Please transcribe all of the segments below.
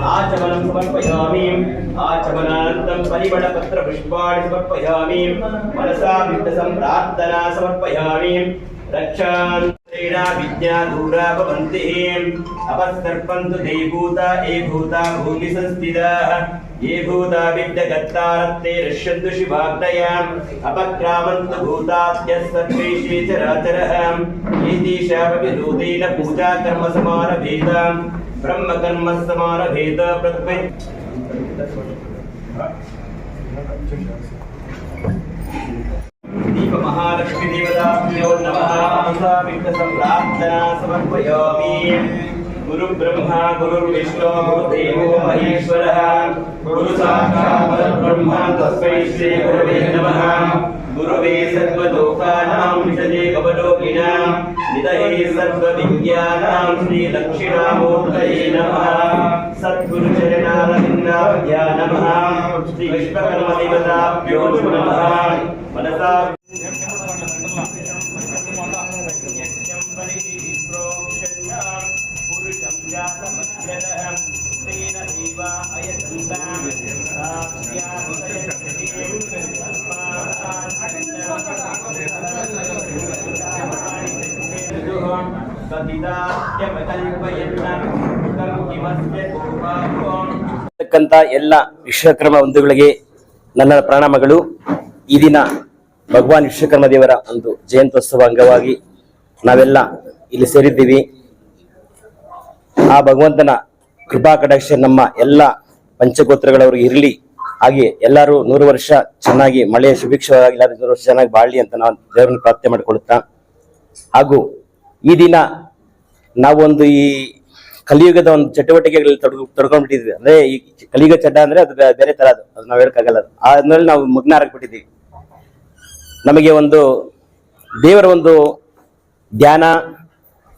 अनन्तरम् आचमनं समर्पयामि आचमनानन्तरं परिमलपत्रपुष्पाणि समर्पयामि मनसा विद्यसम्प्रार्थना समर्पयामि रक्षान्त्रेणा विद्या दूरा भवन्ति अपस्तर्पन्तु ते भूता ये भूता भूमि संस्थिताः ये भूता विद्यगत्तारत्ते ऋष्यन्तु शिवाग्नयाम् अपक्रामन्तु भूताद्यः सर्वेषे चराचरः एतेषामपि पूजा कर्म బ్రహ్మ కర్మ సమారభేద ప్రథమే. దీప మహాలక్ష్మి దేవతా నమ సంప్రార్థనా సమర్పయామి. गुरु ब्रह्मा गुरुर्ब्रह्मा गुरुर्विष्णु देवो महेश्वरः। गुरु साक्षात् परब्रह्म तस्मै श्री श्रीगुरवे नमः। गुरवे सर्वलोकानां विषदे कवलोकिनां निधये सर्वविज्ञानां श्रीदक्षिणामूर्तये नमः। सद्गुरुचरणारविन्दाभ्या नमः। श्रीविश्वकर्मदेवताभ्यो नमः। मनसा ಇರ್ತಕ್ಕಂಥ ಎಲ್ಲ ವಿಶ್ವಕರ್ಮ ಬಂಧುಗಳಿಗೆ ನನ್ನ ಪ್ರಣಾಮಗಳು. ಈ ದಿನ ಭಗವಾನ್ ವಿಶ್ವಕರ್ಮ ದೇವರ ಒಂದು ಜಯಂತ್ಯೋತ್ಸವ ಅಂಗವಾಗಿ ನಾವೆಲ್ಲ ಇಲ್ಲಿ ಸೇರಿದ್ದೀವಿ. ಆ ಭಗವಂತನ ಕೃಪಾ ಕಟಾಕ್ಷ ನಮ್ಮ ಎಲ್ಲ ಪಂಚಗೋತ್ರಗಳವ್ರಿಗೆ ಇರಲಿ. ಹಾಗೆ ಎಲ್ಲರೂ ನೂರು ವರ್ಷ ಚೆನ್ನಾಗಿ ಮಳೆ ಸುಭಿಕ್ಷವಾಗಿ ನೂರು ವರ್ಷ ಚೆನ್ನಾಗಿ ಬಾಳಲಿ ಅಂತ ನಾವು ದೇವರನ್ನು ಪ್ರಾರ್ಥನೆ ಮಾಡಿಕೊಳ್ಳುತ್ತಾ. ಹಾಗೂ ಈ ದಿನ ನಾವೊಂದು ಈ ಕಲಿಯುಗದ ಒಂದು ಚಟುವಟಿಕೆಗಳಲ್ಲಿ ತೊಡಗು, ತೊಡ್ಕೊಂಡ್ಬಿಟ್ಟಿದ್ವಿ. ಅಂದ್ರೆ ಈ ಕಲಿಯುಗ ಚಡ್ಡ ಅಂದ್ರೆ ಅದು ಬೇರೆ ತರ ಅದು. ಅದು ನಾವು ಹೇಳಕ್ಕಾಗಲ್ಲ ಅದು. ಅದ್ರಲ್ಲಿ ನಾವು ಮಗ್ನ ಬಿಟ್ಟಿದ್ದೀವಿ ನಮಗೆ ಒಂದು ದೇವರ ಒಂದು ಧ್ಯಾನ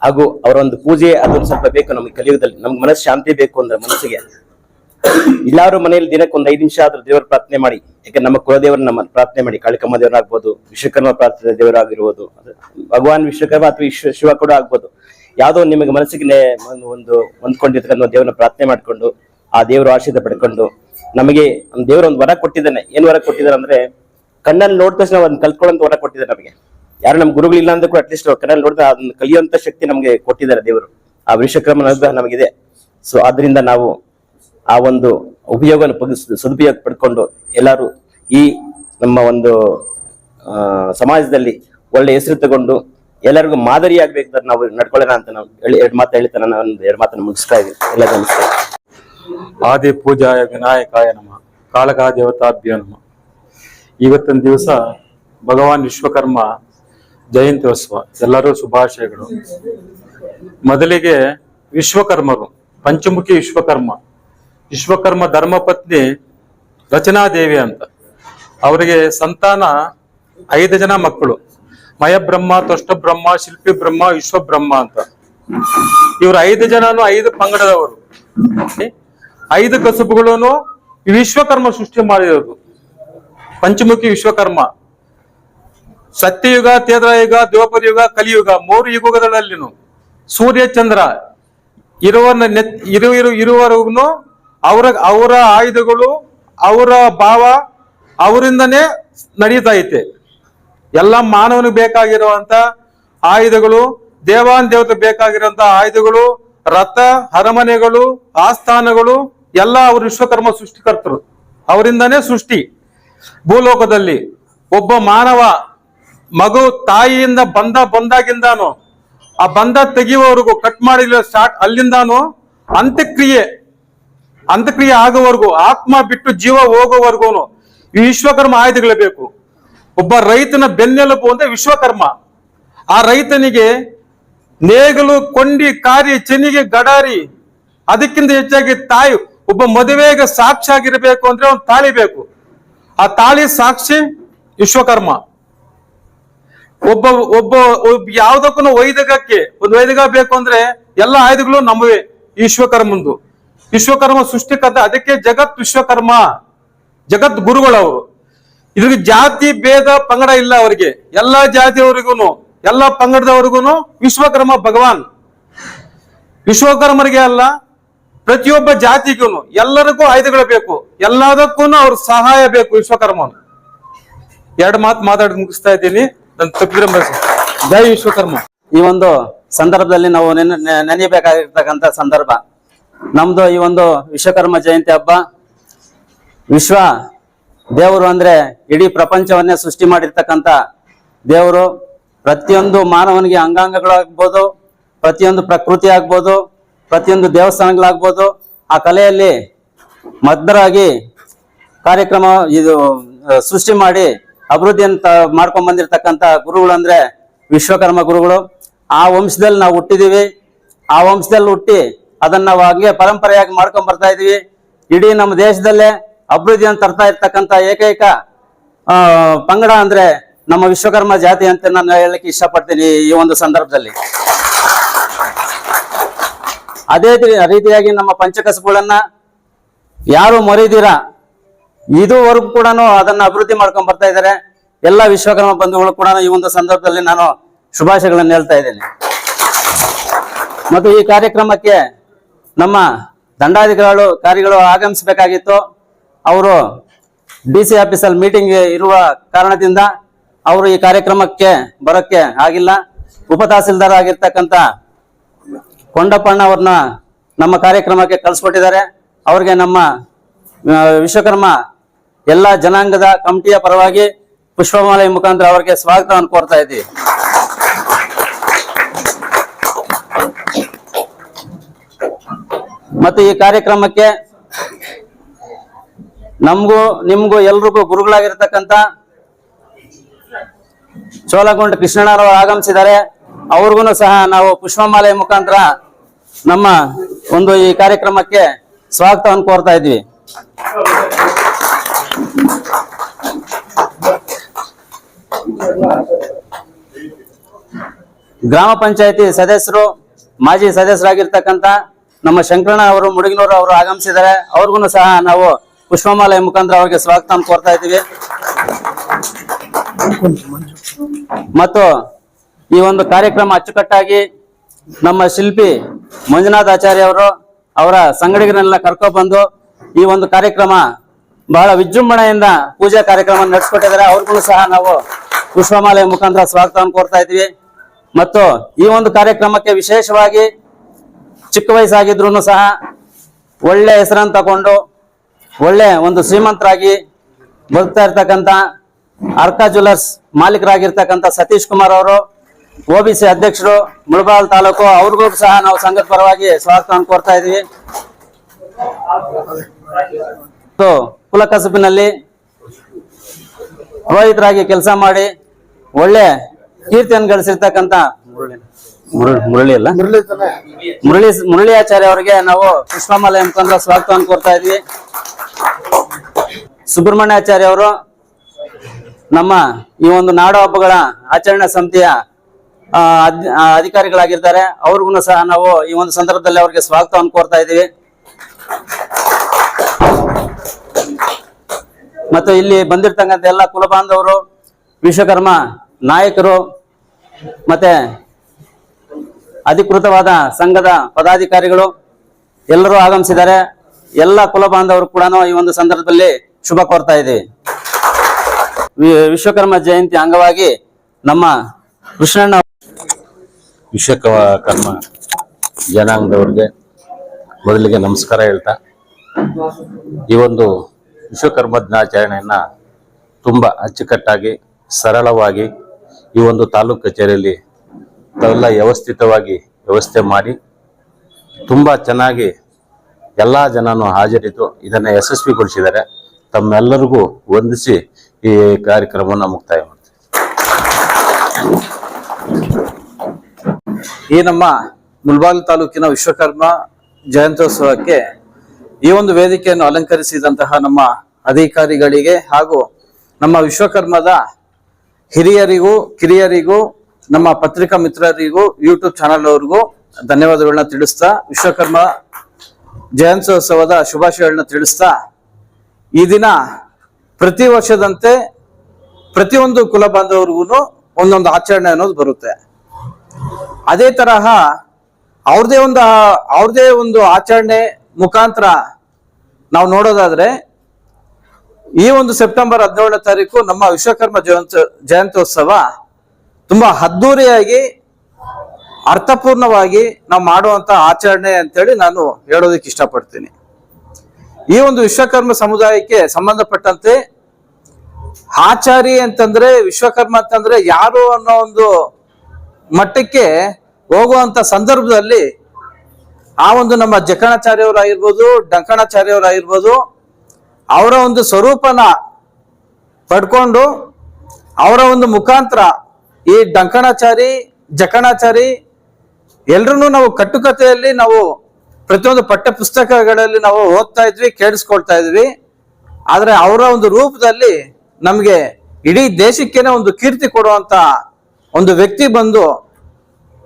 ಹಾಗೂ ಅವರ ಒಂದು ಪೂಜೆ, ಅದೊಂದು ಸ್ವಲ್ಪ ಬೇಕು ನಮ್ಗೆ ಕಲಿಯುಗದಲ್ಲಿ. ನಮ್ಗೆ ಮನಸ್ಸು ಶಾಂತಿ ಬೇಕು ಅಂದ್ರೆ ಮನಸ್ಸಿಗೆ. ಎಲ್ಲಾರು ಮನೆಯಲ್ಲಿ ದಿನಕ್ಕೆ ಒಂದು ಐದು ನಿಮಿಷ ಆದ್ರೂ ದೇವರ ಪ್ರಾರ್ಥನೆ ಮಾಡಿ. ಯಾಕಂದ್ರೆ ನಮ್ಮ ಕುಲದೇವರನ್ನ ನಮ್ಮ ಪ್ರಾರ್ಥನೆ ಮಾಡಿ. ಕಾಳಿಕಮ್ಮ ದೇವರಾಗ್ಬೋದು, ವಿಶ್ವಕರ್ಮ ಪ್ರಾರ್ಥನೆ ದೇವರಾಗಿರ್ಬೋದು ಭಗವಾನ್ ವಿಶ್ವಕರ್ಮ ಅಥವಾ ವಿಶ್ವ ಶಿವ ಕೂಡ ಆಗ್ಬೋದು. ಯಾವುದೋ ನಿಮಗೆ ಮನಸ್ಸಿಗೆ ಒಂದು ಹೊಂದ್ಕೊಂಡಿರ್ತಕ್ಕಂಥ ದೇವರನ್ನ ಪ್ರಾರ್ಥನೆ ಮಾಡ್ಕೊಂಡು, ಆ ದೇವರ ಆಶೀರ್ವಾದ ಪಡ್ಕೊಂಡು, ನಮಗೆ ದೇವರ ಒಂದು ವರ ಕೊಟ್ಟಿದ್ದಾನೆ. ಏನ್ ವರ ಕೊಟ್ಟಿದ್ದಾರೆ ಅಂದ್ರೆ, ಕಣ್ಣಲ್ಲಿ ನೋಡಿದ ತಕ್ಷಣ ಒಂದು ಕಲ್ತ್ಕೊಳ್ಳೋಂತ ವರ ಕೊಟ್ಟಿದ್ದಾರೆ ನಮಗೆ. ಯಾರು ನಮ್ಮ ಗುರುಗಳಿಲ್ಲ ಅಂದ್ರೆ ಕೂಡ ಅಟ್ಲೀಸ್ಟ್ ಕಣ್ಣಲ್ಲಿ ನೋಡಿದ್ರೆ ಅದನ್ನ ಕಲಿಯುವಂತ ಶಕ್ತಿ ನಮಗೆ ಕೊಟ್ಟಿದ್ದಾರೆ ದೇವರು. ಆ ವಿಶ್ವಕ್ರಮ ನಮಗಿದೆ. ಸೊ ಆದ್ರಿಂದ ನಾವು ಆ ಒಂದು ಉಪಯೋಗವನ್ನು ಸದುಪಯೋಗ ಪಡ್ಕೊಂಡು ಎಲ್ಲರೂ ಈ ನಮ್ಮ ಒಂದು ಸಮಾಜದಲ್ಲಿ ಒಳ್ಳೆ ಹೆಸರು ತಗೊಂಡು ಎಲ್ಲರಿಗೂ ಮಾದರಿಯಾಗಬೇಕು ನಾವು ನಡ್ಕೊಳ್ಳೋಣ ಅಂತ ನಾವು ಎರಡು ಮಾತು ಹೇಳ್ತಾ ನಾನು ಒಂದು ಎರಡು ಮಾತನ್ನು ಮುಗಿಸ್ತಾ ಇದ್ದೀನಿ. ಎಲ್ಲ ನಮಸ್ಕಾರ. ಆದಿ ಪೂಜಾಯ ವಿನಾಯಕಾಯ ನಮ. ಕಾಳಕ ದೇವತಾಭ್ಯೋ ನಮ. ಇವತ್ತಿನ ದಿವಸ ಭಗವಾನ್ ವಿಶ್ವಕರ್ಮ ಜಯಂತ್ಯೋತ್ಸವ, ಎಲ್ಲರೂ ಶುಭಾಶಯಗಳು. ಮೊದಲಿಗೆ ವಿಶ್ವಕರ್ಮರು, ಪಂಚಮುಖಿ ವಿಶ್ವಕರ್ಮ. ವಿಶ್ವಕರ್ಮ ಧರ್ಮಪತ್ನಿ ರಚನಾದೇವಿ ಅಂತ. ಅವರಿಗೆ ಸಂತಾನ ಐದು ಜನ ಮಕ್ಕಳು. ಮಯಬ್ರಹ್ಮ ತೊಷ್ಟ ಬ್ರಹ್ಮ ಶಿಲ್ಪಿ ಬ್ರಹ್ಮ ವಿಶ್ವಬ್ರಹ್ಮ ಅಂತ. ಇವರು ಐದು ಜನನು ಐದು ಪಂಗಡದವರು. ಐದು ಕಸುಬುಗಳನ್ನು ವಿಶ್ವಕರ್ಮ ಸೃಷ್ಟಿ ಮಾಡಿರೋದು. ಪಂಚಮುಖಿ ವಿಶ್ವಕರ್ಮ. ಸತ್ಯಯುಗ ತೇದ್ರಯುಗ ಯುಗ ಕಲಿಯುಗ ಮೂರು ಯುಗಗಳಲ್ಲಿನು ಸೂರ್ಯ, ಚಂದ್ರ ಇರುವ ಇರು ಇರು, ಇರುವವರೆಗೂ ಅವರ ಅವರ ಆಯುಧಗಳು, ಅವರ ಭಾವ ಅವರಿಂದನೇ ನಡೀತಾ ಐತೆ. ಎಲ್ಲ ಮಾನವನಿಗೆ ಬೇಕಾಗಿರುವಂತ ಆಯುಧಗಳು, ದೇವಾನ್ ದೇವತೆ ಬೇಕಾಗಿರುವಂತ ಆಯುಧಗಳು, ರಥ ಹರಮನೆಗಳು ಆಸ್ಥಾನಗಳು, ಎಲ್ಲ ಅವರು ವಿಶ್ವಕರ್ಮ ಸೃಷ್ಟಿಕರ್ತರು. ಅವರಿಂದನೇ ಸೃಷ್ಟಿ. ಭೂಲೋಕದಲ್ಲಿ ಒಬ್ಬ ಮಾನವ ಮಗು ತಾಯಿಯಿಂದ ಬಂದ ಬಂದಾಗಿಂದಾನು, ಆ ಬಂದ ತೆಗೆಯುವವರೆಗೂ ಕಟ್ ಮಾಡಿಲ್ಲ ಸ್ಟಾರ್ಟ್ ಅಲ್ಲಿಂದಾನು ಅಂತ್ಯಕ್ರಿಯೆ ಅಂತ್ಯಕ್ರಿಯೆ ಆಗೋವರೆಗೂ, ಆತ್ಮ ಬಿಟ್ಟು ಜೀವ ಹೋಗೋವರೆಗೂ ವಿಶ್ವಕರ್ಮ ಆಯುಧಗಳೇ ಬೇಕು ಒಬ್ಬ ರೈತನ ಬೆನ್ನೆಲುಬು ಅಂದ್ರೆ ವಿಶ್ವಕರ್ಮ. ಆ ರೈತನಿಗೆ ನೇಗಲು, ಕೊಂಡಿ, ಕಾರಿ ಚೆನ್ನಿಗೆ ಗಡಾರಿ, ಅದಕ್ಕಿಂತ ಹೆಚ್ಚಾಗಿ ತಾಯಿ, ಒಬ್ಬ ಮದುವೆಗೆ ಸಾಕ್ಷಿ ಆಗಿರಬೇಕು ಅಂದ್ರೆ ಒಂದು ತಾಳಿ ಬೇಕು ಆ ತಾಳಿ ಸಾಕ್ಷಿ ವಿಶ್ವಕರ್ಮ. ಒಬ್ಬ ಒಬ್ಬ ಯಾವ್ದಕ್ಕೂ ವೈದಿಕಕ್ಕೆ, ಒಂದು ವೈದಿಕ ಬೇಕು ಅಂದ್ರೆ ಎಲ್ಲ ಆಯುಧಗಳು ನಮ್ಮವೇ, ವಿಶ್ವಕರ್ಮಂದು. ವಿಶ್ವಕರ್ಮ ಸೃಷ್ಟಿಕರ್ತ, ಅದಕ್ಕೆ ಜಗತ್ ವಿಶ್ವಕರ್ಮ, ಜಗತ್ ಗುರುಗಳವರು ಇದ್ರಿಗೆ ಜಾತಿ, ಭೇದ, ಪಂಗಡ ಇಲ್ಲ ಅವರಿಗೆ. ಎಲ್ಲಾ ಜಾತಿಯವರಿಗೂ ಎಲ್ಲಾ ಪಂಗಡದವರಿಗೂ ವಿಶ್ವಕರ್ಮ ಭಗವಾನ್. ವಿಶ್ವಕರ್ಮರಿಗೆ ಅಲ್ಲ, ಪ್ರತಿಯೊಬ್ಬ ಜಾತಿಗೂ ಎಲ್ಲರಿಗೂ ಆಯುಧಗಳು ಬೇಕು. ಎಲ್ಲದಕ್ಕೂ ಅವ್ರ ಸಹಾಯ ಬೇಕು ವಿಶ್ವಕರ್ಮ ಎರಡು ಮಾತು ಮಾತಾಡಿ ಮುಗಿಸ್ತಾ ಇದ್ದೀನಿ. ಜೈ ವಿಶ್ವಕರ್ಮ. ಈ ಒಂದು ಸಂದರ್ಭದಲ್ಲಿ ನಾವು ನೆನೆಯಬೇಕಾಗಿರ್ತಕ್ಕಂಥ ಸಂದರ್ಭ. ನಮ್ದು ಈ ಒಂದು ವಿಶ್ವಕರ್ಮ ಜಯಂತಿ ಹಬ್ಬ ವಿಶ್ವ ದೇವರು ಅಂದ್ರೆ ಇಡೀ ಪ್ರಪಂಚವನ್ನೇ ಸೃಷ್ಟಿ ಮಾಡಿರ್ತಕ್ಕಂಥ ದೇವರು. ಪ್ರತಿಯೊಂದು ಮಾನವನಿಗೆ ಅಂಗಾಂಗಗಳಾಗ್ಬೋದು, ಪ್ರತಿಯೊಂದು ಪ್ರಕೃತಿ ಆಗ್ಬೋದು, ಪ್ರತಿಯೊಂದು ದೇವಸ್ಥಾನಗಳಾಗ್ಬೋದು. ಆ ಕಲೆಯಲ್ಲಿ ಮದ್ದರಾಗಿ ಕಾರ್ಯಕ್ರಮ ಇದು ಸೃಷ್ಟಿ ಮಾಡಿ ಅಭಿವೃದ್ಧಿಯನ್ನು ಮಾಡ್ಕೊಂಡ್ ಬಂದಿರತಕ್ಕಂತ ಗುರುಗಳು ಅಂದ್ರೆ ವಿಶ್ವಕರ್ಮ ಗುರುಗಳು. ಆ ವಂಶದಲ್ಲಿ ನಾವು ಹುಟ್ಟಿದೀವಿ. ಆ ವಂಶದಲ್ಲಿ ಹುಟ್ಟಿ ಅದನ್ನ ನಾವು ಹಂಗೆ ಪರಂಪರೆಯಾಗಿ ಮಾಡ್ಕೊಂಡ್ ಬರ್ತಾ ಇದೀವಿ. ಇಡೀ ನಮ್ಮ ದೇಶದಲ್ಲೇ ಅಭಿವೃದ್ಧಿಯನ್ನು ತರ್ತಾ ಇರ್ತಕ್ಕಂತ ಏಕೈಕ ಪಂಗಡ ಅಂದ್ರೆ ನಮ್ಮ ವಿಶ್ವಕರ್ಮ ಜಾತಿ ಅಂತ ನಾನು ಹೇಳಲಿಕ್ಕೆ ಇಷ್ಟಪಡ್ತೀನಿ ಈ ಒಂದು ಸಂದರ್ಭದಲ್ಲಿ. ಅದೇ ರೀತಿಯಾಗಿ ನಮ್ಮ ಪಂಚಕಸುಗಳನ್ನ ಯಾರು ಮರೀದಿರ ಇದುವರೆಗೂ ಕೂಡ ಅದನ್ನ ಅಭಿವೃದ್ಧಿ ಮಾಡ್ಕೊಂಡ್ ಬರ್ತಾ ಇದ್ದಾರೆ. ಎಲ್ಲ ವಿಶ್ವಕರ್ಮ ಬಂಧುಗಳು ಕೂಡ ಈ ಒಂದು ಸಂದರ್ಭದಲ್ಲಿ ನಾನು ಶುಭಾಶಯಗಳನ್ನು ಹೇಳ್ತಾ ಇದ್ದೇನೆ. ಮತ್ತು ಈ ಕಾರ್ಯಕ್ರಮಕ್ಕೆ ನಮ್ಮ ದಂಡಾಧಿಕಾರಿಗಳು, ಕಾರ್ಯಗಳು ಆಗಮಿಸಬೇಕಾಗಿತ್ತು. ಅವರು ಡಿ ಸಿ ಆಫೀಸಲ್ಲಿ ಮೀಟಿಂಗ್ ಇರುವ ಕಾರಣದಿಂದ ಅವರು ಈ ಕಾರ್ಯಕ್ರಮಕ್ಕೆ ಬರೋಕ್ಕೆ ಆಗಿಲ್ಲ. ಉಪ ತಹಸೀಲ್ದಾರ್ ಆಗಿರ್ತಕ್ಕಂಥ ಕೊಂಡಪ್ಪಣ್ಣ ಅವ್ರನ್ನ ನಮ್ಮ ಕಾರ್ಯಕ್ರಮಕ್ಕೆ ಕಳಿಸ್ಕೊಟ್ಟಿದ್ದಾರೆ. ಅವ್ರಿಗೆ ನಮ್ಮ ವಿಶ್ವಕರ್ಮ ಎಲ್ಲ ಜನಾಂಗದ ಕಮಿಟಿಯ ಪರವಾಗಿ ಪುಷ್ಪಮಾಲೆ ಮುಖಾಂತರ ಅವರಿಗೆ ಸ್ವಾಗತವನ್ನು ಕೋರ್ತಾ ಇದ್ದೀವಿ. ಮತ್ತು ಈ ಕಾರ್ಯಕ್ರಮಕ್ಕೆ ನಮಗೂ, ನಿಮಗೂ ಎಲ್ರಿಗೂ ಗುರುಗಳಾಗಿರ್ತಕ್ಕಂಥ ಚೋಲಗೊಂಡ ಕೃಷ್ಣಣ್ಣರವರು ಆಗಮಿಸಿದ್ದಾರೆ. ಅವ್ರಿಗೂ ಸಹ ನಾವು ಪುಷ್ಪಮಾಲೆ ಮುಖಾಂತರ ನಮ್ಮ ಒಂದು ಈ ಕಾರ್ಯಕ್ರಮಕ್ಕೆ ಸ್ವಾಗತವನ್ನು ಕೋರ್ತಾ ಇದ್ವಿ ಗ್ರಾಮ ಪಂಚಾಯತಿ ಸದಸ್ಯರು, ಮಾಜಿ ಸದಸ್ಯರಾಗಿರ್ತಕ್ಕಂಥ ನಮ್ಮ ಶಂಕರಣ್ಣ ಅವರು, ಮುಡುಗಿನೂರು ಅವರು ಆಗಮಿಸಿದ್ದಾರೆ. ಅವ್ರಿಗೂ ಸಹ ನಾವು ಪುಷ್ಪಮಾಲೆ ಮುಖಾಂತರ ಅವರಿಗೆ ಸ್ವಾಗತ ಕೋರ್ತಾ ಇದ್ದೀವಿ. ಮತ್ತು ಈ ಒಂದು ಕಾರ್ಯಕ್ರಮ ಅಚ್ಚುಕಟ್ಟಾಗಿ ನಮ್ಮ ಶಿಲ್ಪಿ ಮಂಜುನಾಥ್ ಆಚಾರ್ಯ ಅವರು ಅವರ ಸಂಗಡಿಗರನ್ನೆಲ್ಲ ಕರ್ಕೊಬಂದು ಈ ಒಂದು ಕಾರ್ಯಕ್ರಮ ಬಹಳ ವಿಜೃಂಭಣೆಯಿಂದ ಪೂಜಾ ಕಾರ್ಯಕ್ರಮ ನಡೆಸ್ಕೊಟ್ಟಿದ್ದಾರೆ. ಅವ್ರಿಗೂ ಸಹ ನಾವು ಪುಷ್ಪಮಾಲೆ ಮುಖಾಂತರ ಸ್ವಾಗತವನ್ನು ಕೋರ್ತಾ ಇದ್ವಿ ಮತ್ತು ಈ ಒಂದು ಕಾರ್ಯಕ್ರಮಕ್ಕೆ ವಿಶೇಷವಾಗಿ ಚಿಕ್ಕ ವಯಸ್ಸಾಗಿದ್ರು ಸಹ ಒಳ್ಳೆ ಹೆಸರನ್ನು ತಗೊಂಡು ಒಳ್ಳೆ ಒಂದು ಶ್ರೀಮಂತರಾಗಿ ಬದುಕ್ತಾ ಇರ್ತಕ್ಕಂಥ ಅರ್ಕಾ ಜ್ಯುವೆಲರ್ಸ್ ಮಾಲೀಕರಾಗಿರ್ತಕ್ಕಂಥ ಸತೀಶ್ ಕುಮಾರ್ ಅವರು, ಒ ಬಿ ಸಿ ಅಧ್ಯಕ್ಷರು ಮುಳಬಾಲ್ ತಾಲೂಕು, ಅವ್ರಿಗೂ ಸಹ ನಾವು ಸಂಘದ ಪರವಾಗಿ ಸ್ವಾಗತವನ್ನು ಕೋರ್ತಾ ಮತ್ತು ಕುಲಕಸಬಿನಲ್ಲಿ ರೋಹಿತರಾಗಿ ಕೆಲಸ ಮಾಡಿ ಒಳ್ಳೆ ಕೀರ್ತಿಯನ್ನು ಗಳಿಸಿರ್ತಕ್ಕಂತ ಮುರಳಿ ಮುರಳಿ ಅಲ್ಲ? ಮುರಳಿ ಮುರಳಿ ಆಚಾರ್ಯ ಅವರಿಗೆ ನಾವು ಪುಷ್ಪಮಾಲೆ ಮುಖಾಂತರ ಸ್ವಾಗತವನ್ನು ಕೊಡ್ತಾ ಇದ್ವಿ. ಸುಬ್ರಹ್ಮಣ್ಯಾಚಾರ್ಯ ಅವರು ನಮ್ಮ ಈ ಒಂದು ನಾಡು ಹಬ್ಬಗಳ ಆಚರಣಾ ಸಮಿತಿಯ ಅಧಿಕಾರಿಗಳಾಗಿರ್ತಾರೆ. ಅವ್ರಿಗೂ ಸಹ ನಾವು ಈ ಒಂದು ಸಂದರ್ಭದಲ್ಲಿ ಅವರಿಗೆ ಸ್ವಾಗತವನ್ನು ಕೋರ್ತಾ ಇದ್ದೀವಿ ಮತ್ತು ಇಲ್ಲಿ ಬಂದಿರ್ತಕ್ಕಂಥ ಎಲ್ಲ ಕುಲಬಾಂಧವರು ವಿಶ್ವಕರ್ಮ ನಾಯಕರು ಮತ್ತೆ ಅಧಿಕೃತವಾದ ಸಂಘದ ಪದಾಧಿಕಾರಿಗಳು ಎಲ್ಲರೂ ಆಗಮಿಸಿದ್ದಾರೆ. ಎಲ್ಲ ಕುಲ ಬಾಂಧವರು ಕೂಡ ಈ ಒಂದು ಸಂದರ್ಭದಲ್ಲಿ ಶುಭ ಕೋರ್ತಾ ಇದ್ದೀವಿ ವಿಶ್ವಕರ್ಮ ಜಯಂತಿ ಅಂಗವಾಗಿ ನಮ್ಮ ಕೃಷ್ಣಣ್ಣ ವಿಶ್ವಕರ್ಮ ಜನಾಂಗದವ್ರಿಗೆ ಮೊದಲಿಗೆ ನಮಸ್ಕಾರ ಹೇಳ್ತಾ, ಈ ಒಂದು ವಿಶ್ವಕರ್ಮ ದಿನಾಚರಣೆಯನ್ನ ತುಂಬ ಅಚ್ಚುಕಟ್ಟಾಗಿ, ಸರಳವಾಗಿ ಈ ಒಂದು ತಾಲೂಕು ಕಚೇರಿಯಲ್ಲಿ ತಾವೆಲ್ಲ ವ್ಯವಸ್ಥಿತವಾಗಿ ವ್ಯವಸ್ಥೆ ಮಾಡಿ ತುಂಬ ಚೆನ್ನಾಗಿ ಎಲ್ಲ ಜನನು ಹಾಜರಿದ್ದು ಇದನ್ನು ಯಶಸ್ವಿಗೊಳಿಸಿದ್ದಾರೆ. ತಮ್ಮೆಲ್ಲರಿಗೂ ವಂದಿಸಿ ಈ ಕಾರ್ಯಕ್ರಮವನ್ನು ಮುಕ್ತಾಯ ಮಾಡ್ತೀವಿ ಈ ನಮ್ಮ ಮುಲ್ಬಾಲ್ ತಾಲೂಕಿನ ವಿಶ್ವಕರ್ಮ ಜಯಂತ್ಯೋತ್ಸವಕ್ಕೆ ಈ ಒಂದು ವೇದಿಕೆಯನ್ನು ಅಲಂಕರಿಸಿದಂತಹ ನಮ್ಮ ಅಧಿಕಾರಿಗಳಿಗೆ ಹಾಗೂ ನಮ್ಮ ವಿಶ್ವಕರ್ಮದ ಹಿರಿಯರಿಗೂ, ಕಿರಿಯರಿಗೂ, ನಮ್ಮ ಪತ್ರಿಕಾ ಮಿತ್ರರಿಗೂ ಯೂಟ್ಯೂಬ್ ಚಾನಲ್ ಅವ್ರಿಗೂ ಧನ್ಯವಾದಗಳನ್ನ ತಿಳಿಸ್ತಾ, ವಿಶ್ವಕರ್ಮ ಜಯಂತ್ಯೋತ್ಸವದ ಶುಭಾಶಯಗಳನ್ನ ತಿಳಿಸ್ತಾ, ಈ ದಿನ ಪ್ರತಿ ವರ್ಷದಂತೆ ಪ್ರತಿಯೊಂದು ಕುಲ ಬಾಂಧವರಿಗೂ ಒಂದೊಂದು ಆಚರಣೆ ಅನ್ನೋದು ಬರುತ್ತೆ. ಅದೇ ತರಹ ಅವ್ರದೇ ಒಂದು ಅವ್ರದೇ ಒಂದು ಆಚರಣೆ ಮುಖಾಂತರ ನಾವು ನೋಡೋದಾದ್ರೆ ಈ ಒಂದು ಸೆಪ್ಟೆಂಬರ್ ಹದಿನೇಳನೇ ತಾರೀಕು ನಮ್ಮ ವಿಶ್ವಕರ್ಮ ಜಯಂತ ಜಯಂತ್ಯೋತ್ಸವ ತುಂಬಾ ಅದ್ದೂರಿಯಾಗಿ ಅರ್ಥಪೂರ್ಣವಾಗಿ ನಾವು ಮಾಡುವಂತ ಆಚರಣೆ ಅಂತೇಳಿ ನಾನು ಹೇಳೋದಕ್ಕೆ ಇಷ್ಟಪಡ್ತೀನಿ. ಈ ಒಂದು ವಿಶ್ವಕರ್ಮ ಸಮುದಾಯಕ್ಕೆ ಸಂಬಂಧಪಟ್ಟಂತೆ ಆಚಾರಿ ಅಂತಂದ್ರೆ, ವಿಶ್ವಕರ್ಮ ಅಂತಂದ್ರೆ ಯಾರು ಅನ್ನೋ ಒಂದು ಮಟ್ಟಕ್ಕೆ ಹೋಗುವಂತ ಸಂದರ್ಭದಲ್ಲಿ ಆ ಒಂದು ನಮ್ಮ ಜಕಣಾಚಾರ್ಯವರಾಗಿರ್ಬೋದು ಡಂಕಣಾಚಾರ್ಯವರಾಗಿರ್ಬೋದು ಅವರ ಒಂದು ಸ್ವರೂಪನ ಪಡ್ಕೊಂಡು ಅವರ ಒಂದು ಮುಖಾಂತರ ಈ ಡಂಕಣಾಚಾರಿ, ಜಕಣಾಚಾರಿ ಎಲ್ರೂ ನಾವು ಕಟ್ಟುಕತೆಯಲ್ಲಿ ನಾವು ಪ್ರತಿಯೊಂದು ಪಠ್ಯ ಪುಸ್ತಕಗಳಲ್ಲಿ ನಾವು ಓದ್ತಾ ಇದ್ವಿ, ಕೇಳಿಸ್ಕೊಳ್ತಾ ಇದ್ವಿ. ಆದರೆ ಅವರ ಒಂದು ರೂಪದಲ್ಲಿ ನಮಗೆ ಇಡೀ ದೇಶಕ್ಕೇನೆ ಒಂದು ಕೀರ್ತಿ ಕೊಡುವಂತ ಒಂದು ವ್ಯಕ್ತಿ ಬಂದು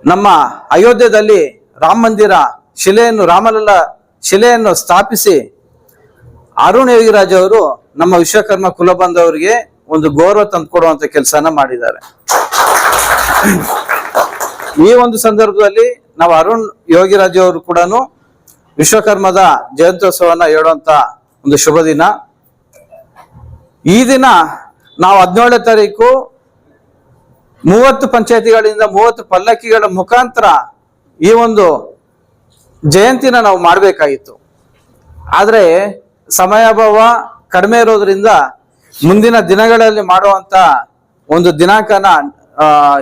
ನಮ್ಮ ಅಯೋಧ್ಯದಲ್ಲಿ ರಾಮ ಮಂದಿರ ಶಿಲೆಯನ್ನು, ರಾಮಲಲ್ಲ ಶಿಲೆಯನ್ನು ಸ್ಥಾಪಿಸಿ ಅರುಣ್ ಯೋಗಿರಾಜ್ ಅವರು ನಮ್ಮ ವಿಶ್ವಕರ್ಮ ಕುಲಬಂಧವರಿಗೆ ಒಂದು ಗೌರವ ತಂದುಕೊಡುವಂತ ಕೆಲಸನ ಮಾಡಿದ್ದಾರೆ. ಈ ಒಂದು ಸಂದರ್ಭದಲ್ಲಿ ನಾವು ಅರುಣ್ ಯೋಗಿರಾಜ್ ಅವರು ಕೂಡ ವಿಶ್ವಕರ್ಮದ ಜಯಂತ್ಯೋತ್ಸವನ ಹೇಳುವಂತ ಒಂದು ಶುಭ ದಿನ. ಈ ದಿನ ನಾವು ಹದಿನೇಳನೇ ತಾರೀಕು ಮೂವತ್ತು ಪಂಚಾಯತಿಗಳಿಂದ ಮೂವತ್ತು ಪಲ್ಲಕ್ಕಿಗಳ ಮುಖಾಂತರ ಈ ಒಂದು ಜಯಂತಿನ ನಾವು ಮಾಡಬೇಕಾಗಿತ್ತು. ಆದ್ರೆ ಸಮಯಾಭಾವ ಕಡಿಮೆ ಇರೋದ್ರಿಂದ ಮುಂದಿನ ದಿನಗಳಲ್ಲಿ ಮಾಡುವಂತ ಒಂದು ದಿನಾಂಕನ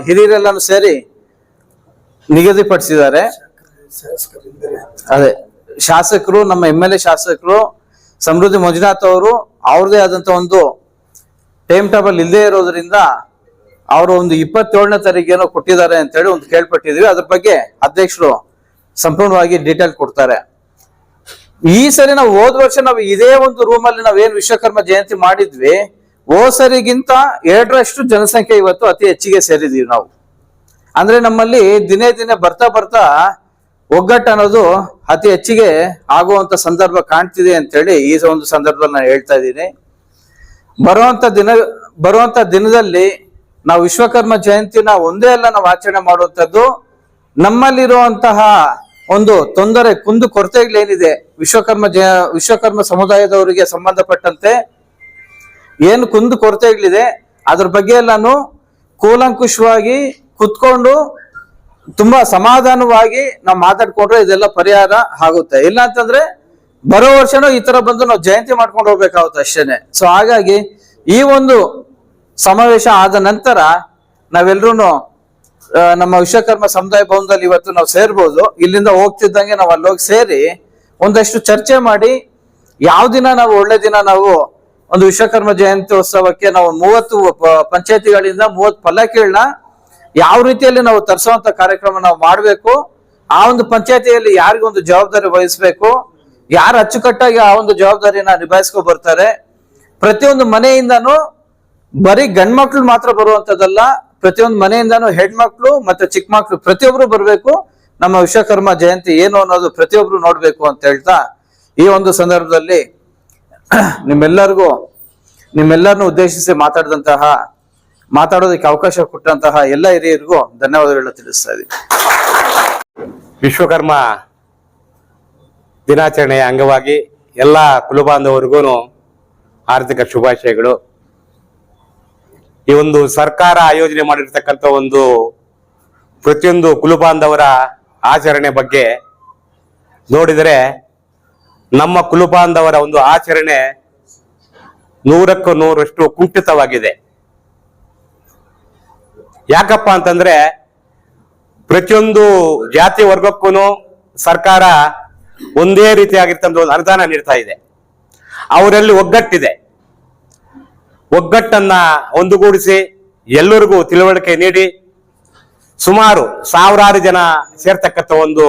ಹಿರಿಯರೆಲ್ಲನೂ ಸೇರಿ ನಿಗದಿಪಡಿಸಿದ್ದಾರೆ. ಅದೇ, ಶಾಸಕರು, ನಮ್ಮ ಎಂ ಎಲ್ ಎ ಶಾಸಕರು, ಸಮೃದ್ಧಿ ಮಂಜುನಾಥ್ ಅವರು ಅವ್ರದೇ ಆದಂತ ಒಂದು ಟೈಮ್ ಟೇಬಲ್ ಇಲ್ಲದೆ ಇರೋದ್ರಿಂದ ಅವರು ಒಂದು ಇಪ್ಪತ್ತೇಳನೇ ತಾರೀಕೇನೋ ಕೊಟ್ಟಿದ್ದಾರೆ ಅಂತ ಹೇಳಿ ಒಂದು ಕೇಳ್ಪಟ್ಟಿದ್ವಿ ಅದ್ರ ಬಗ್ಗೆ ಅಧ್ಯಕ್ಷರು ಸಂಪೂರ್ಣವಾಗಿ ಡೀಟೇಲ್ ಕೊಡ್ತಾರೆ. ಈ ಸರಿ ನಾವು ಹೋದ ವರ್ಷ ನಾವು ಇದೇ ಒಂದು ರೂಮ್ ಅಲ್ಲಿ ನಾವೇನ್ ವಿಶ್ವಕರ್ಮ ಜಯಂತಿ ಮಾಡಿದ್ವಿ ಓ ಸರಿಗಿಂತ ಎರಡರಷ್ಟು ಜನಸಂಖ್ಯೆ ಇವತ್ತು ಅತಿ ಹೆಚ್ಚಿಗೆ ಸೇರಿದೀವಿ ನಾವು. ಅಂದ್ರೆ ನಮ್ಮಲ್ಲಿ ದಿನೇ ದಿನೇ ಬರ್ತಾ ಬರ್ತಾ ಒಗ್ಗಟ್ಟು ಅನ್ನೋದು ಅತಿ ಹೆಚ್ಚಿಗೆ ಆಗುವಂತ ಸಂದರ್ಭ ಕಾಣ್ತಿದೆ ಅಂತ ಹೇಳಿ ಈ ಒಂದು ಸಂದರ್ಭದಲ್ಲಿ ನಾನು ಹೇಳ್ತಾ ಇದ್ದೀನಿ. ಬರುವಂತ ದಿನ, ಬರುವಂತ ದಿನದಲ್ಲಿ ನಾವು ವಿಶ್ವಕರ್ಮ ಜಯಂತಿನ ಒಂದೇ ಅಲ್ಲ ನಾವು ಆಚರಣೆ ಮಾಡುವಂಥದ್ದು, ನಮ್ಮಲ್ಲಿರುವಂತಹ ಒಂದು ತೊಂದರೆ ಕುಂದು ಕೊರತೆಗಳೇನಿದೆ ವಿಶ್ವಕರ್ಮ ಜ, ವಿಶ್ವಕರ್ಮ ಸಮುದಾಯದವರಿಗೆ ಸಂಬಂಧಪಟ್ಟಂತೆ ಏನು ಕುಂದು ಕೊರತೆಗಳಿದೆ, ಅದ್ರ ಬಗ್ಗೆ ಎಲ್ಲಾನು ಕೂಲಂಕುಷವಾಗಿ ಕುತ್ಕೊಂಡು ತುಂಬಾ ಸಮಾಧಾನವಾಗಿ ನಾವು ಮಾತಾಡ್ಕೊಂಡ್ರೆ ಇದೆಲ್ಲ ಪರಿಹಾರ ಆಗುತ್ತೆ. ಇಲ್ಲ ಅಂತಂದ್ರೆ ಬರೋ ವರ್ಷನೂ ಈ ತರ ಬಂದು ನಾವು ಜಯಂತಿ ಮಾಡ್ಕೊಂಡು ಹೋಗ್ಬೇಕಾಗುತ್ತೆ ಅಷ್ಟೇನೆ. ಸೊ ಹಾಗಾಗಿ ಈ ಒಂದು ಸಮಾವೇಶ ಆದ ನಂತರ ನಾವೆಲ್ಲರೂ ನಮ್ಮ ವಿಶ್ವಕರ್ಮ ಸಮುದಾಯ ಭವನದಲ್ಲಿ ಇವತ್ತು ನಾವು ಸೇರ್ಬೋದು. ಇಲ್ಲಿಂದ ಹೋಗ್ತಿದ್ದಂಗೆ ನಾವು ಅಲ್ಲೋಗಿ ಸೇರಿ ಒಂದಷ್ಟು ಚರ್ಚೆ ಮಾಡಿ ಯಾವ ದಿನ ನಾವು ಒಳ್ಳೆ ದಿನ ನಾವು ಒಂದು ವಿಶ್ವಕರ್ಮ ಜಯಂತಿ ಉತ್ಸವಕ್ಕೆ ನಾವು ಮೂವತ್ತು ಪಂಚಾಯತಿಗಳಿಂದ ಮೂವತ್ತು ಪಲ್ಲಕ್ಕಿಗಳನ್ನ ಯಾವ ರೀತಿಯಲ್ಲಿ ನಾವು ತರಿಸುವಂತ ಕಾರ್ಯಕ್ರಮ ನಾವು ಮಾಡಬೇಕು. ಆ ಒಂದು ಪಂಚಾಯತಿಯಲ್ಲಿ ಯಾರಿಗೊಂದು ಜವಾಬ್ದಾರಿ ವಹಿಸ್ಬೇಕು. ಯಾರು ಅಚ್ಚುಕಟ್ಟಾಗಿ ಆ ಒಂದು ಜವಾಬ್ದಾರಿಯನ್ನ ನಿಭಾಯಿಸ್ಕೊ ಬರ್ತಾರೆ. ಪ್ರತಿಯೊಂದು ಮನೆಯಿಂದನೂ ಬರೀ ಗಂಡ್ಮಕ್ಳು ಮಾತ್ರ ಬರುವಂತದ್ದಲ್ಲ. ಪ್ರತಿಯೊಂದು ಮನೆಯಿಂದನೂ ಹೆಣ್ಮಕ್ಳು ಮತ್ತೆ ಚಿಕ್ಕ ಮಕ್ಳು ಪ್ರತಿಯೊಬ್ರು ಬರ್ಬೇಕು. ನಮ್ಮ ವಿಶ್ವಕರ್ಮ ಜಯಂತಿ ಏನು ಅನ್ನೋದು ಪ್ರತಿಯೊಬ್ರು ನೋಡ್ಬೇಕು ಅಂತ ಹೇಳ್ತಾ ಈ ಒಂದು ಸಂದರ್ಭದಲ್ಲಿ ನಿಮ್ಮೆಲ್ಲರಿಗೂ, ನಿಮ್ಮೆಲ್ಲರನ್ನು ಉದ್ದೇಶಿಸಿ ಮಾತಾಡಿದಂತಹ, ಮಾತಾಡೋದಕ್ಕೆ ಅವಕಾಶ ಕೊಟ್ಟಂತಹ ಎಲ್ಲ ಹಿರಿಯರಿಗೂ ಧನ್ಯವಾದಗಳನ್ನ ತಿಳಿಸ್ತಾ ಇದ್ದೀನಿ. ವಿಶ್ವಕರ್ಮ ದಿನಾಚರಣೆಯ ಅಂಗವಾಗಿ ಎಲ್ಲ ಕುಲಬಾಂಧವರಿಗೂ ಆರ್ಥಿಕ ಶುಭಾಶಯಗಳು. ಈ ಒಂದು ಸರ್ಕಾರ ಆಯೋಜನೆ ಮಾಡಿರ್ತಕ್ಕಂಥ ಒಂದು ಪ್ರತಿಯೊಂದು ಕುಲುಬಾಂಧವರ ಆಚರಣೆ ಬಗ್ಗೆ ನೋಡಿದರೆ ನಮ್ಮ ಕುಲಬಾಂಧವರ ಒಂದು ಆಚರಣೆ ನೂರಕ್ಕೂ ನೂರಷ್ಟು ಕುಂಠಿತವಾಗಿದೆ. ಯಾಕಪ್ಪ ಅಂತಂದ್ರೆ ಪ್ರತಿಯೊಂದು ಜಾತಿ ವರ್ಗಕ್ಕೂ ಸರ್ಕಾರ ಒಂದೇ ರೀತಿಯಾಗಿರ್ತಂತ ಒಂದು ಅನುದಾನ ನೀಡ್ತಾ ಇದೆ. ಅವರಲ್ಲಿ ಒಗ್ಗಟ್ಟಿದೆ. ಒಗ್ಗಟ್ಟನ್ನ ಒಂದುಗೂಡಿಸಿ ಎಲ್ಲರಿಗೂ ತಿಳುವಳಿಕೆ ನೀಡಿ ಸುಮಾರು ಸಾವಿರಾರು ಜನ ಸೇರ್ತಕ್ಕಂಥ ಒಂದು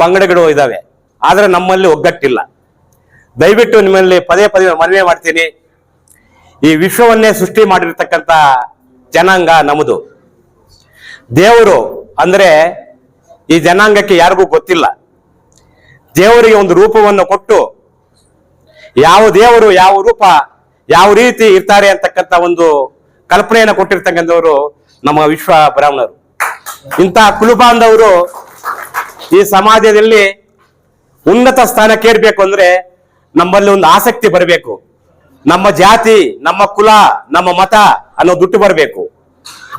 ಪಂಗಡಗಳು ಇದಾವೆ. ಆದರೆ ನಮ್ಮಲ್ಲಿ ಒಗ್ಗಟ್ಟಿಲ್ಲ. ದಯವಿಟ್ಟು ನಿಮ್ಮಲ್ಲಿ ಪದೇ ಪದೇ ಮನವಿ ಮಾಡ್ತೀನಿ. ಈ ವಿಶ್ವವನ್ನೇ ಸೃಷ್ಟಿ ಮಾಡಿರ್ತಕ್ಕಂಥ ಜನಾಂಗ ನಮ್ಮದು. ದೇವರು ಅಂದ್ರೆ ಈ ಜನಾಂಗಕ್ಕೆ ಯಾರಿಗೂ ಗೊತ್ತಿಲ್ಲ. ದೇವರಿಗೆ ಒಂದು ರೂಪವನ್ನು ಕೊಟ್ಟು ಯಾವ ದೇವರು ಯಾವ ರೂಪ ಯಾವ ರೀತಿ ಇರ್ತಾರೆ ಅಂತಕ್ಕಂಥ ಒಂದು ಕಲ್ಪನೆಯನ್ನು ಕೊಟ್ಟಿರ್ತಕ್ಕಂಥವ್ರು ನಮ್ಮ ವಿಶ್ವ ಬ್ರಾಹ್ಮಣರು. ಇಂತಹ ಕುಲುಬಾಂಧವರು ಈ ಸಮಾಜದಲ್ಲಿ ಉನ್ನತ ಸ್ಥಾನ ಕೇಳಬೇಕು ಅಂದ್ರೆ ನಮ್ಮಲ್ಲಿ ಒಂದು ಆಸಕ್ತಿ ಬರಬೇಕು. ನಮ್ಮ ಜಾತಿ, ನಮ್ಮ ಕುಲ, ನಮ್ಮ ಮತ ಅನ್ನೋದು ದುಟ್ಟು ಬರಬೇಕು.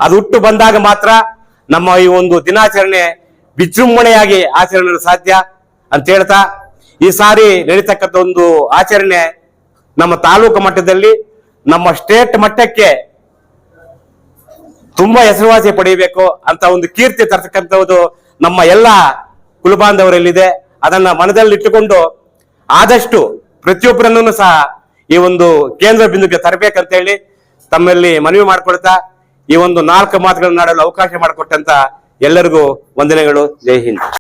ಅದು ಹುಟ್ಟು ಬಂದಾಗ ಮಾತ್ರ ನಮ್ಮ ಈ ಒಂದು ದಿನಾಚರಣೆ ವಿಜೃಂಭಣೆಯಾಗಿ ಆಚರಣೆ ಸಾಧ್ಯ ಅಂತ ಹೇಳ್ತಾ ಈ ಸಾರಿ ನಡೀತಕ್ಕಂಥ ಒಂದು ಆಚರಣೆ ನಮ್ಮ ತಾಲೂಕು ಮಟ್ಟದಲ್ಲಿ, ನಮ್ಮ ಸ್ಟೇಟ್ ಮಟ್ಟಕ್ಕೆ ತುಂಬಾ ಹೆಸರುವಾಸಿ ಪಡೆಯಬೇಕು ಅಂತ ಒಂದು ಕೀರ್ತಿ ತರ್ತಕ್ಕಂಥದ್ದು ನಮ್ಮ ಎಲ್ಲ ಕುಲಬಾಂಧವರಲ್ಲಿದೆ. ಅದನ್ನ ಮನದಲ್ಲಿಟ್ಟುಕೊಂಡು ಆದಷ್ಟು ಪ್ರತಿಯೊಬ್ಬರನ್ನು ಸಹ ಈ ಒಂದು ಕೇಂದ್ರ ಬಿಂದುಗೆ ತರಬೇಕಂತ ಹೇಳಿ ತಮ್ಮಲ್ಲಿ ಮನವಿ ಮಾಡಿಕೊಳ್ತಾ ಈ ಒಂದು ನಾಲ್ಕು ಮಾತುಗಳನ್ನಾಡಲು ಅವಕಾಶ ಮಾಡಿಕೊಟ್ಟಂತ ಎಲ್ಲರಿಗೂ ವಂದನೆಗಳು. ಜೈ ಹಿಂದ್.